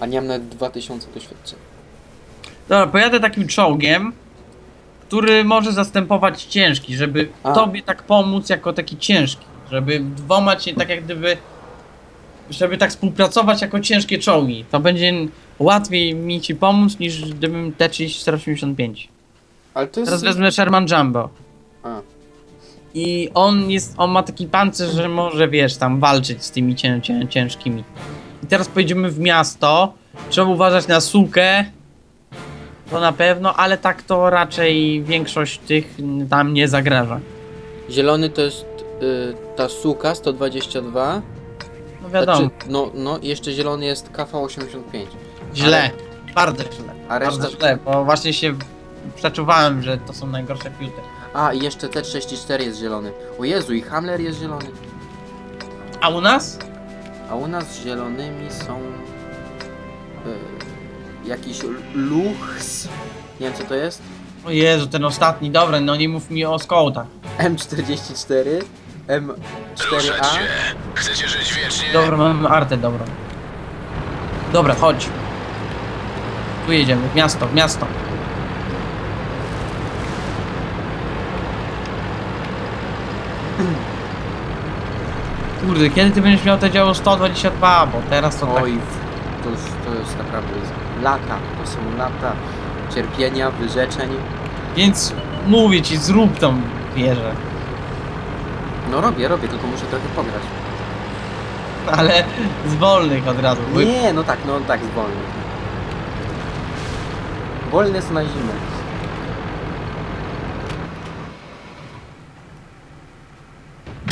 A nie mam nawet 2000 doświadczeń. Dobra, pojadę takim czołgiem, który może zastępować ciężki, żeby A. tobie tak pomóc jako taki ciężki. Żeby dwoma cię tak jak gdyby. Żeby tak współpracować jako ciężkie czołgi. To będzie łatwiej mi ci pomóc niż gdybym T-485. Ale to jest... Teraz wezmę Sherman Jumbo. A. I on jest, on ma taki pancerz, że może wiesz, tam walczyć z tymi cię, cię, ciężkimi. I teraz pojedziemy w miasto. Trzeba uważać na sukę. To na pewno, ale tak to raczej większość tych tam nie zagraża. Zielony to jest y, ta suka 122. No wiadomo, Znaczy, no, no, i jeszcze zielony jest KV85. źle. Bardzo źle. A reszta... Bardzo źle, bo właśnie się przeczuwałem, że to są najgorsze fiuty. A, i jeszcze T34 jest zielony. O Jezu, i Hamler jest zielony. A u nas? A u nas zielonymi są... Y, jakiś Luchs. Nie wiem co to jest. O Jezu, ten ostatni, dobra, no nie mów mi o skołtach. M44. M4A. Chcecie żyć wiecznie? Dobra, mamy artę dobrą. Dobra, chodź. Tu jedziemy, w miasto, w miasto. Kurde, kiedy ty będziesz miał to działo 122, bo teraz to tak... Oj, to, już- to jest naprawdę lata. To są lata cierpienia, wyrzeczeń. Więc mówię ci, zrób tą wieżę. No robię, robię, tylko muszę trochę pograć. Ale z wolnych od razu. bo- Nie, no tak, no tak, wolny. Wolne są na zimę.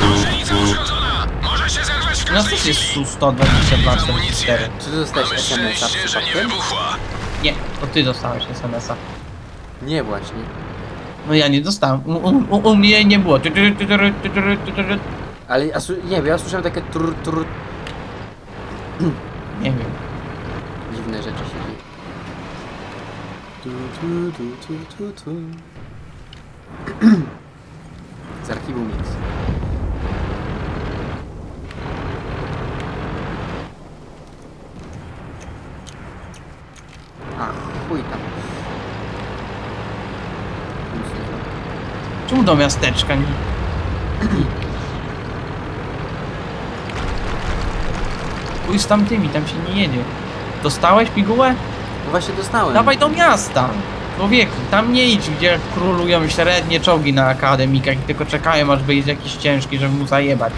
Gąsienica uszkodzona! Może się zerwać w No też jest chwili. Su 122, 44. Czy ty dostałeś SMS-a przypadkiem? Nie, to ty dostałeś SMS-a. Nie właśnie. No ja nie dostałem. U, u, u, mnie nie było. Tu, tu, tu, tu, tu, tu, tu, tu, tu. Ale ja, nie, bo ja słyszałem takie trr, trr, Nie wiem. dziwne rzeczy się dzieją. Tu, tu, tu, tu, tu, tu. Z archiwum Mix. A, chuj tam. Nic nie zrobię. Czemu do miasteczka nie? Pójdź z tamtymi, tam się nie jedzie. Dostałeś pigułę? No właśnie dostałem. Dawaj do miasta! Człowieku, tam nie idź, gdzie królują średnie czołgi na akademikach i tylko czekają, aż wyjdzie jakiś ciężki, żeby mu zajebać.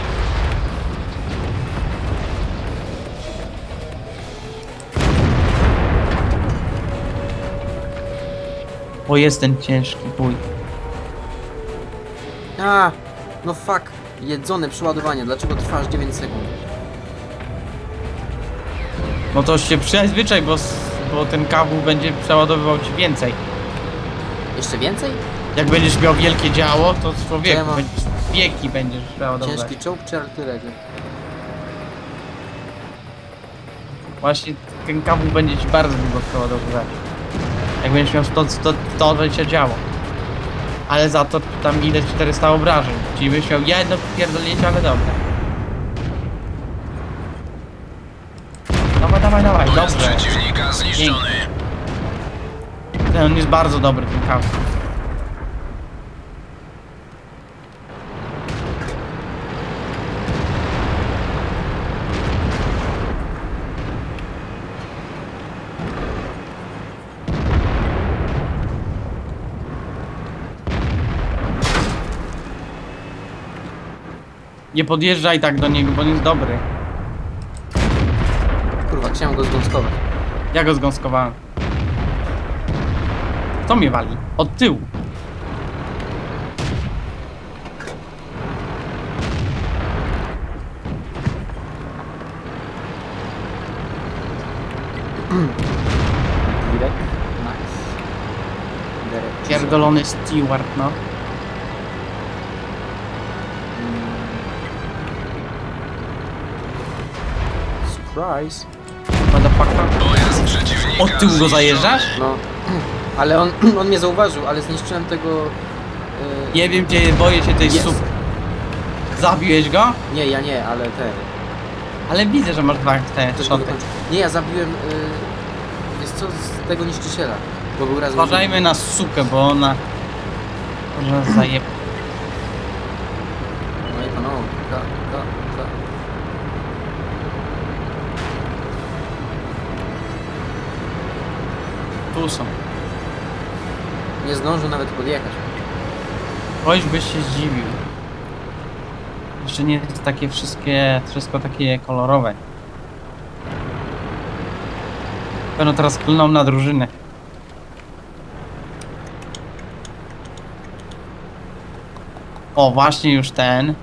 O, jest ten ciężki bój. A, no fuck. Jedzone przeładowanie. Dlaczego trwa aż 9 sekund? No to się przyzwyczaj, bo, s- bo ten kawu będzie przeładowywał ci więcej. Jeszcze więcej? Jak będziesz miał wielkie działo, to człowieku, Czemu? będziesz, wieki będziesz przeładowywać. Ciężki czołg czy artyleria? Właśnie ten kawu będzie ci bardzo długo przeładowywać. Jak będziesz miał 100, 100, 120 działo. Ale za to tam ile 400 obrażeń. Czyli byś miał jedno pierdolnięcie, ale dobre. Dawaj, dawaj, dawaj, Pojazd dobrze. przeciwnika zniszczony. Ten on jest bardzo dobry, ten kawu. Nie podjeżdżaj tak do niego, bo on jest dobry. Kurwa, chciałem go zgąskować. Ja go zgąskowałem. Kto mnie wali? Od tyłu. Direk? Nice. Derek. Pierdolony steward, no. Surprise. Motherfucker. Od tyłu go zajeżdżasz? No. Ale on, on mnie zauważył, ale zniszczyłem tego... Yy... Nie wiem, gdzie boję się tej Jest. sup. Zabiłeś go? Nie, ja nie, ale ten... Ale widzę, że masz dwa te Też go szoty. Nie, ja zabiłem, yy, jest co, z tego niszczyciela. Bo był raz... Uważajmy na sukę, bo ona... Może zajeb... No i panowie, ka, ka, ka. Tu są. Nie zdążył nawet podjechać. Choć byś się zdziwił. Jeszcze nie jest takie wszystkie, wszystko takie kolorowe. Pewno teraz klną na drużynę. O, właśnie już ten.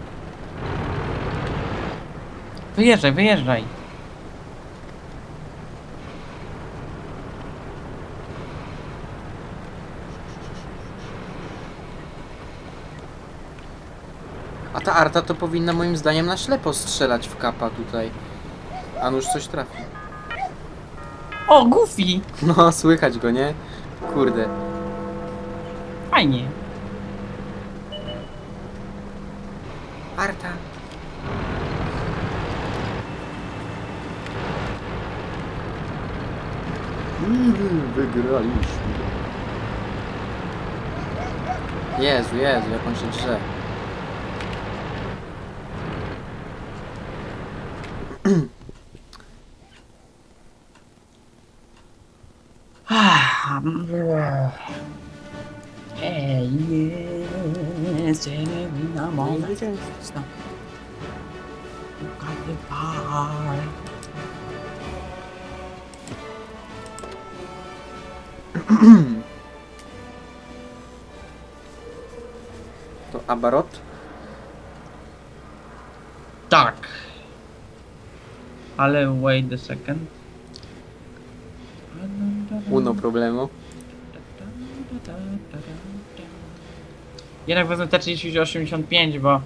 Wyjeżdżaj, wyjeżdżaj. A ta arta to powinna moim zdaniem na ślepo strzelać w kapa tutaj. A nuż coś trafi. O, Goofy! No, słychać go, nie? Kurde. Fajnie. Arta. Wygraliśmy. Jezu, Jezu, jak on się drze. Ah, Ej, jest na moment. To Abarot? Tak. Ale wait a second. Uno problemu. Jednak wezmę T3085, bo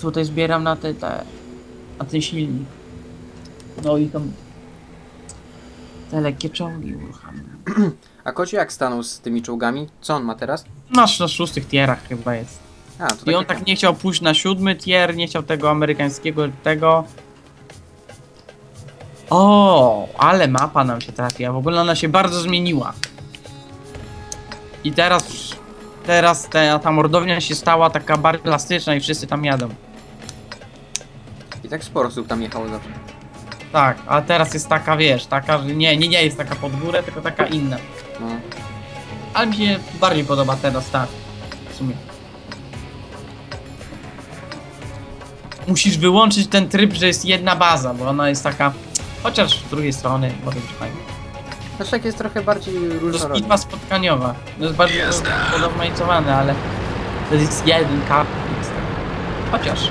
tutaj zbieram na te, te na ten silnik. No i tam te lekkie czołgi uruchamiam. A Kociu jak stanął z tymi czołgami? Co on ma teraz? Masz na szóstych tierach chyba jest. A, to I on jak- tak nie chciał pójść na siódmy tier, nie chciał tego amerykańskiego, tego. O, ale mapa nam się trafiła. W ogóle ona się bardzo zmieniła. I teraz, teraz ta, ta mordownia się stała taka bardziej plastyczna i wszyscy tam jadą. I tak sporo osób tam jechało zawsze. Tak, a teraz jest taka, wiesz, taka, że nie, nie, nie jest taka pod górę, tylko taka inna. No. Ale mi się bardziej podoba teraz tak. W sumie. Musisz wyłączyć ten tryb, że jest jedna baza, bo ona jest taka. Chociaż z drugiej strony może być fajnie. Znaczy jak jest trochę bardziej To jest różnorodny. bitwa spotkaniowa. To jest bardzo Jazda. podobnicowane, ale to jest jeden kap. Jest tak. Chociaż.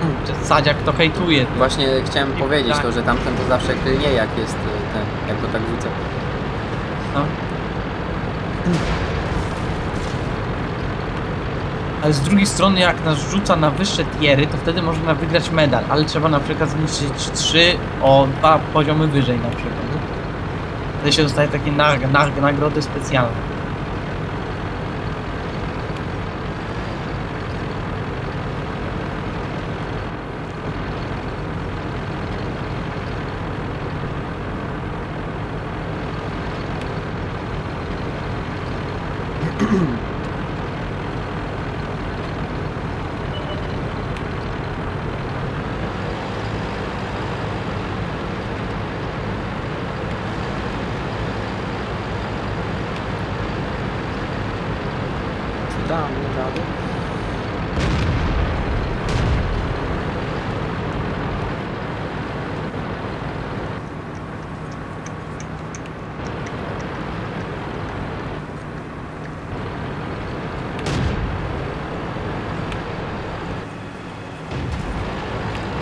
Hmm, Sadziak to hejtuje. Właśnie chciałem powiedzieć tak. to, że tamten to zawsze klnie jak jest y, ten, jak go tak rzucę. No. Ale z drugiej strony, jak nas rzuca na wyższe tiery, to wtedy można wygrać medal, ale trzeba na przykład zniszczyć 3 o dwa poziomy wyżej na przykład. Wtedy się dostaje takie nag nag nagrody specjalne. Czy damy radę?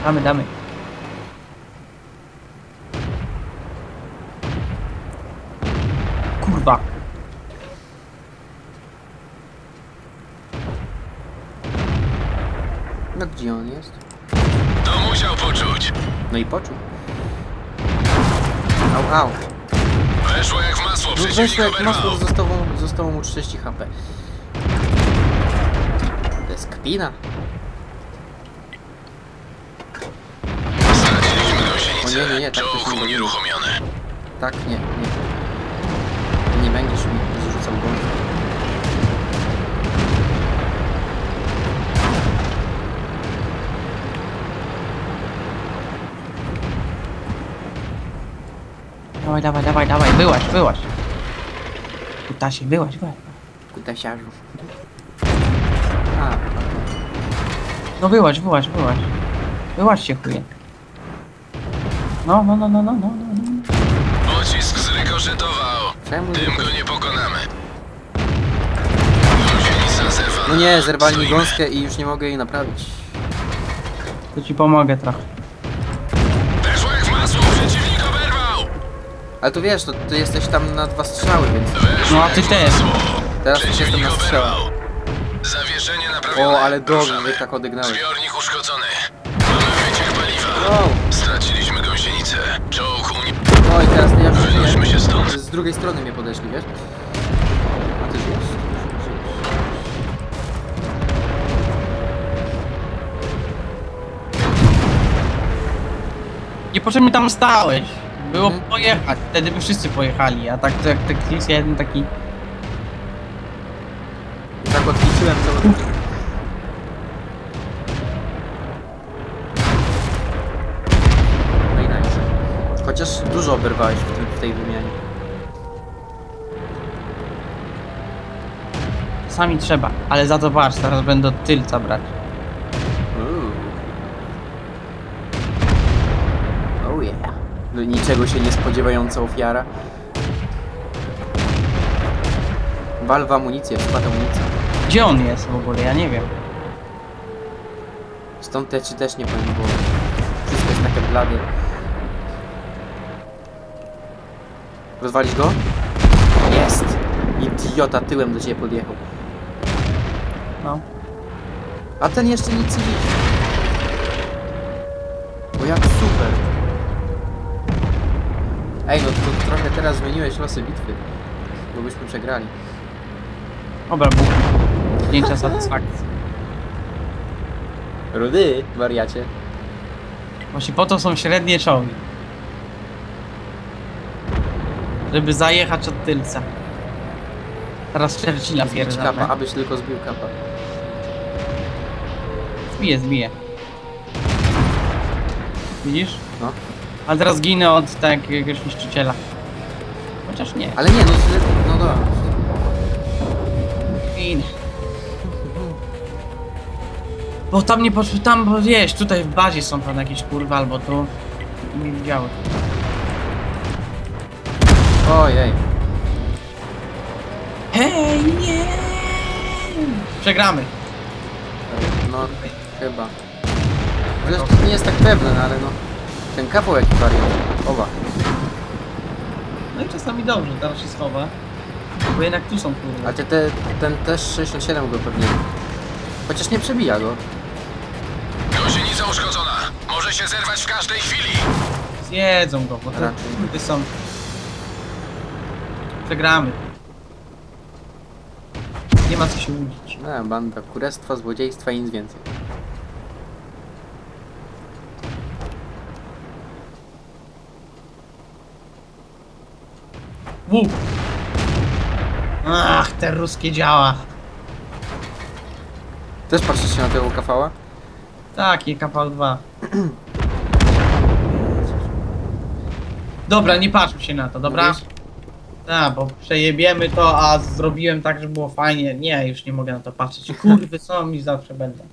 Damy, damy. Kurwa. No gdzie on jest? To musiał poczuć. No i poczuł. Au, au. Weszło jak w masło, No przeciwnik weszło jak masło, oberwał. zostało, zostało mu 30 HP. jest kpina. Straciliśmy O gąsienicę. Nie, nie, nie, tak Czołg nie robi. unieruchomiony. Tak, nie, nie. Nie będziesz mi zrzucał gąskę. Dawaj, dawaj, dawaj, dawaj, wyłaź, wyłaź. Kutasie, wyłaź, wyłaź. Kutasiarzu. A, No wyłaź, wyłaź, wyłaź. Wyłaź się chuje. No, no, no, no, no, no, no. no. Pocisk zrykoszetował. czemu? Tym go nie pokonamy. Gąsienica zerwana. No nie, zerwali mi Stoimy. gąskę i już nie mogę jej naprawić. To ci pomogę trochę. Weszło jak w masło, przeciwnik oberwał. Ale to wiesz, to ty jesteś tam na dwa strzały, więc... No, a jak ty w też. masło. Teraz już jestem Przeciwnik na strzała. oberwał. Zawieszenie naprawione. O, ale dobrze, Ruszamy. że tak odegnałeś. Zbiornik uszkodzony. Wow. Straciliśmy gąsienicę. Czołg uni... No i teraz ja już Wynośmy się stąd. Z drugiej strony mnie podeszli, wiesz? A ty żyjesz? Niepotrzebnie tam stałeś. Było Mhm. pojechać, wtedy by wszyscy pojechali, a tak to jak tak jest jeden taki... Chociaż dużo oberwałeś w, tym, w tej wymianie. Sami trzeba, ale za to patrz, teraz będę od tylca brać. Uuu. Oh yeah. No, niczego się nie spodziewająca ofiara. Wal w amunicję, wkład amunicję. Gdzie on jest w ogóle? Ja nie wiem. Stąd te czy też nie powiem, bo wszystko jest takie blade. Rozwalić go? Jest! Idiota tyłem do ciebie podjechał. No. A ten jeszcze nic nie widzi. O jak super. Ej, no to trochę teraz zmieniłeś losy bitwy. Bo byśmy przegrali. Dobra, Bóg. Zdjęcia satysfakcji. Rudy, wariacie. Właśnie po to są średnie czołgi. Żeby zajechać od tylca. Teraz Churchilla Zbić kapa, pierdolę. abyś tylko zbił kapa. Zbiję, zbiję. Widzisz? No. Ale teraz ginę od tak jakiegoś niszczyciela. Chociaż nie. Ale nie, no źle, no dobra. Ginę. Bo tam nie poszły, tam, bo wiesz, tutaj w bazie są tam jakieś kurwa albo tu. Nie widziały. Ojej. Hej, nie! Przegramy. No, chyba. Zresztą to nie jest tak pewne, no ale no. Ten kawał jaki wariant. Oba. No i czasami dobrze, teraz się schowa. Bo jednak tu są. A te, te, ten też 67 go pewnie. Chociaż nie przebija go. Gąsienica uszkodzona. Może się zerwać w każdej chwili. Zjedzą go, bo te Raczej. kurwy są... Przegramy. Nie ma co się łudzić. No, banda kurestwa, złodziejstwa i nic więcej. Łuk! Ach, te ruskie działa. Też patrzycie na tego kafała? Tak, i kapal 2. Dobra, nie patrzmy się na to, dobra? Mówisz? Tak, bo przejebiemy to, a zrobiłem tak, żeby było fajnie. Nie, już nie mogę na to patrzeć. Kurwy, co mi zawsze będą.